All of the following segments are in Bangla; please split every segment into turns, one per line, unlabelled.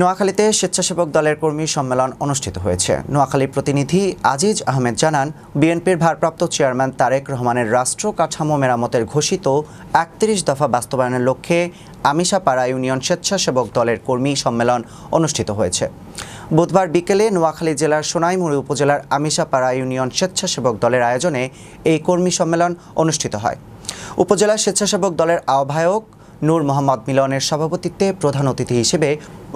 নোয়াখালীতে স্বেচ্ছাসেবক দলের কর্মী সম্মেলন অনুষ্ঠিত হয়েছে। নোয়াখালীর প্রতিনিধি আজিজ আহমেদ জানান, বিএনপির ভারপ্রাপ্ত চেয়ারম্যান তারেক রহমানের রাষ্ট্র কাঠামো মেরামতের ঘোষিত একত্রিশ দফা বাস্তবায়নের লক্ষ্যে আমিষাপাড়া ইউনিয়ন স্বেচ্ছাসেবক দলের কর্মী সম্মেলন অনুষ্ঠিত হয়েছে। বুধবার বিকেলে নোয়াখালী জেলার সোনাইমুড়ি উপজেলার আমিষাপাড়া ইউনিয়ন স্বেচ্ছাসেবক দলের আয়োজনে এই কর্মী সম্মেলন অনুষ্ঠিত হয়। উপজেলা স্বেচ্ছাসেবক দলের আহ্বায়ক নূর মোহাম্মদ মিলনের সভাপতিত্বে প্রধান অতিথি হিসেবে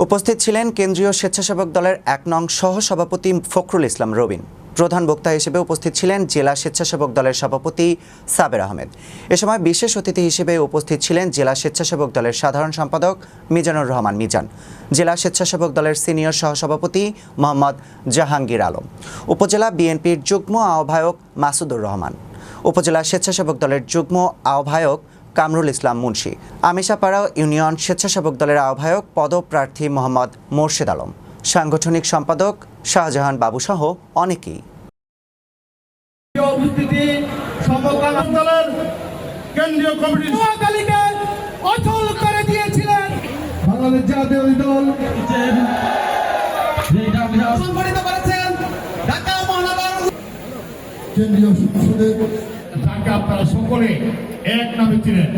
উপস্থিত ছিলেন কেন্দ্রীয় স্বেচ্ছাসেবক দলের এক নং সহ সভাপতি ফখরুল ইসলাম রবিন। প্রধান বক্তা হিসেবে উপস্থিত ছিলেন জেলা স্বেচ্ছাসেবক দলের সভাপতি সাবের আহমেদ। এ সময় বিশেষ অতিথি হিসেবে উপস্থিত ছিলেন জেলা স্বেচ্ছাসেবক দলের সাধারণ সম্পাদক মিজানুর রহমান মিজান, জেলা স্বেচ্ছাসেবক দলের সিনিয়র সহসভাপতি মোহাম্মদ জাহাঙ্গীর আলম, উপজেলা বিএনপির যুগ্ম আহ্বায়ক মাসুদুর রহমান, উপজেলা স্বেচ্ছাসেবক দলের যুগ্ম আহ্বায়ক কামরুল ইসলাম মুন্সি। আমিষাপাড়া ইউনিয়ন স্বেচ্ছাসেবক দলের আহ্বায়ক পদপ্রার্থী মোহাম্মদ মোর্শেদ আলম। সাংগঠনিক সম্পাদক শাহজাহান বাবুসহ অনেকেই।
উপস্থিতি সমকাল
কেন্দ্রীয় কমিটির
নোয়াখালীকে অচল করে দিয়েছিলেন।
বাংলাদেশ জাতীয় দল।
সংগঠিত করেছেন ঢাকা মহানগর
কেন্দ্রীয় সংসদের তাকে আপনারা সকলে এক নামে চিনেন।